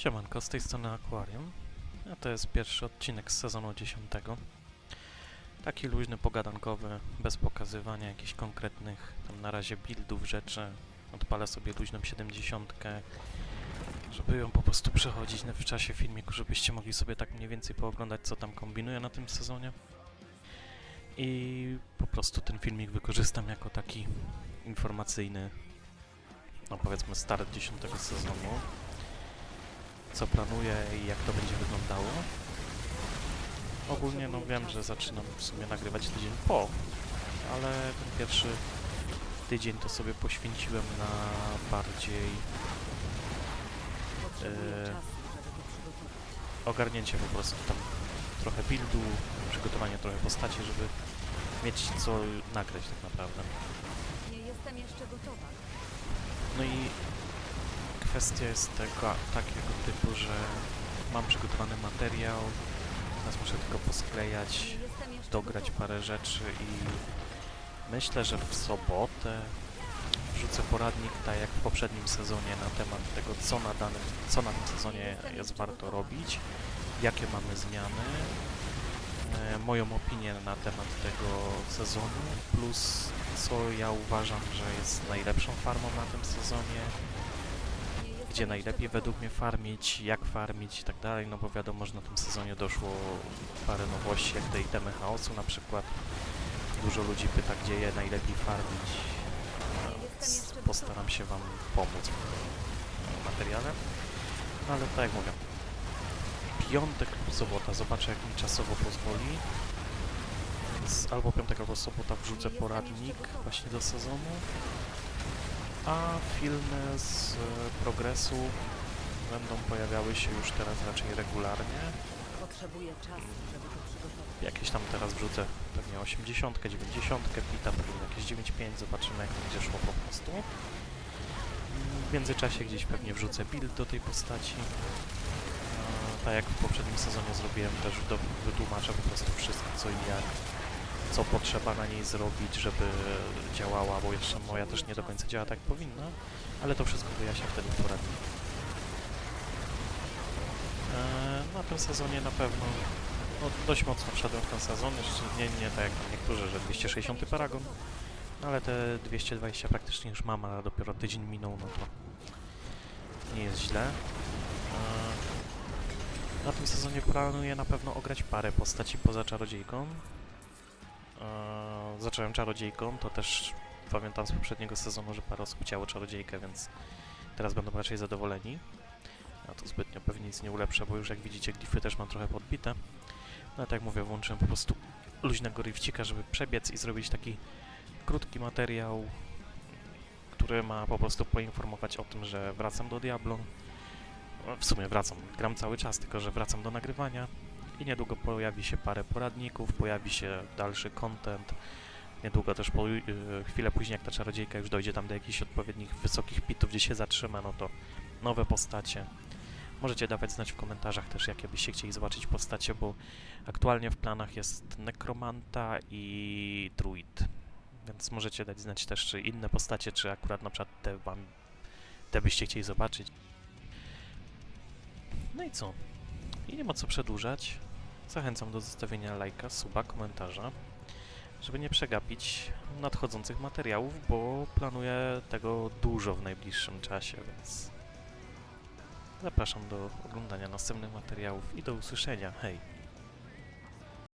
Siemanko, z tej strony Aquarium. A to jest pierwszy odcinek z sezonu 10. Taki luźny, pogadankowy, bez pokazywania jakichś konkretnych tam na razie buildów, rzeczy. Odpalę sobie luźną 70, żeby ją po prostu przechodzić w czasie filmiku, żebyście mogli sobie tak mniej więcej pooglądać, co tam kombinuję na tym sezonie. I po prostu ten filmik wykorzystam jako taki informacyjny, no powiedzmy start 10 sezonu co planuję i jak to będzie wyglądało. Ogólnie no wiem, że zaczynam w sumie nagrywać tydzień po, ale ten pierwszy tydzień to sobie poświęciłem na bardziej przygotować. ogarnięcie po prostu tam trochę buildu, przygotowanie trochę postaci, żeby mieć co nagrać tak naprawdę. Nie jestem jeszcze gotowa. No i kwestia jest tego, takiego typu, że mam przygotowany materiał, teraz muszę tylko posklejać, dograć parę rzeczy i myślę, że w sobotę wrzucę poradnik, tak jak w poprzednim sezonie, na temat tego, co na, danym, co na tym sezonie jest warto robić, jakie mamy zmiany, e, moją opinię na temat tego sezonu, plus co ja uważam, że jest najlepszą farmą na tym sezonie, gdzie najlepiej według mnie farmić, jak farmić i tak dalej, no bo wiadomo, że na tym sezonie doszło parę nowości, jak te itemy chaosu na przykład. Dużo ludzi pyta, gdzie je najlepiej farmić. Więc Postaram się Wam pomóc w materiale. No ale tak jak mówię, piątek lub sobota, zobaczę jak mi czasowo pozwoli. Więc albo piątek, albo sobota wrzucę poradnik właśnie do sezonu. A filmy z e, progresu będą pojawiały się już teraz raczej regularnie. Potrzebuję czasu, żeby to przygotować. Jakieś tam teraz wrzucę pewnie 80, 90, pita pewnie jakieś 9.5, zobaczymy jak to będzie szło po prostu. Mm, W międzyczasie gdzieś pewnie wrzucę build do tej postaci. Tak jak w poprzednim sezonie zrobiłem, też do, wytłumaczę po prostu wszystko co i jak, co potrzeba na niej zrobić, żeby działała, bo jeszcze moja też nie do końca działa tak powinna, ale to wszystko wyjaśnię wtedy w poradniku. E, Na tym sezonie na pewno no, dość mocno wszedłem w ten sezon, jeszcze nie, nie tak jak niektórzy, że 260 paragon, ale te 220 praktycznie już mam, a dopiero tydzień minął, no to nie jest źle. E, Na tym sezonie planuję na pewno ograć parę postaci poza czarodziejką. E, Zacząłem czarodziejką, to też pamiętam z poprzedniego sezonu, że parę osób chciało czarodziejkę, więc teraz będą raczej zadowoleni. Ja to zbytnio pewnie nic nie ulepszę, bo już jak widzicie glify też mam trochę podbite. No tak jak mówię, włączyłem po prostu luźnego rifcika, żeby przebiec i zrobić taki krótki materiał, który ma po prostu poinformować o tym, że wracam do Diablo. W sumie wracam, gram cały czas, tylko że wracam do nagrywania i niedługo pojawi się parę poradników, pojawi się dalszy content. Niedługo też po, yy, chwilę później, jak ta czarodziejka już dojdzie tam do jakichś odpowiednich wysokich pitów, gdzie się zatrzyma, no to nowe postacie. Możecie dawać znać w komentarzach też, jakie byście chcieli zobaczyć postacie, bo aktualnie w planach jest Nekromanta i Druid. Więc możecie dać znać też, czy inne postacie, czy akurat na przykład te wam, te byście chcieli zobaczyć. No i co? I nie ma co przedłużać. Zachęcam do zostawienia lajka, suba, komentarza, żeby nie przegapić nadchodzących materiałów, bo planuję tego dużo w najbliższym czasie, więc Zapraszam do oglądania następnych materiałów i do usłyszenia. Hej!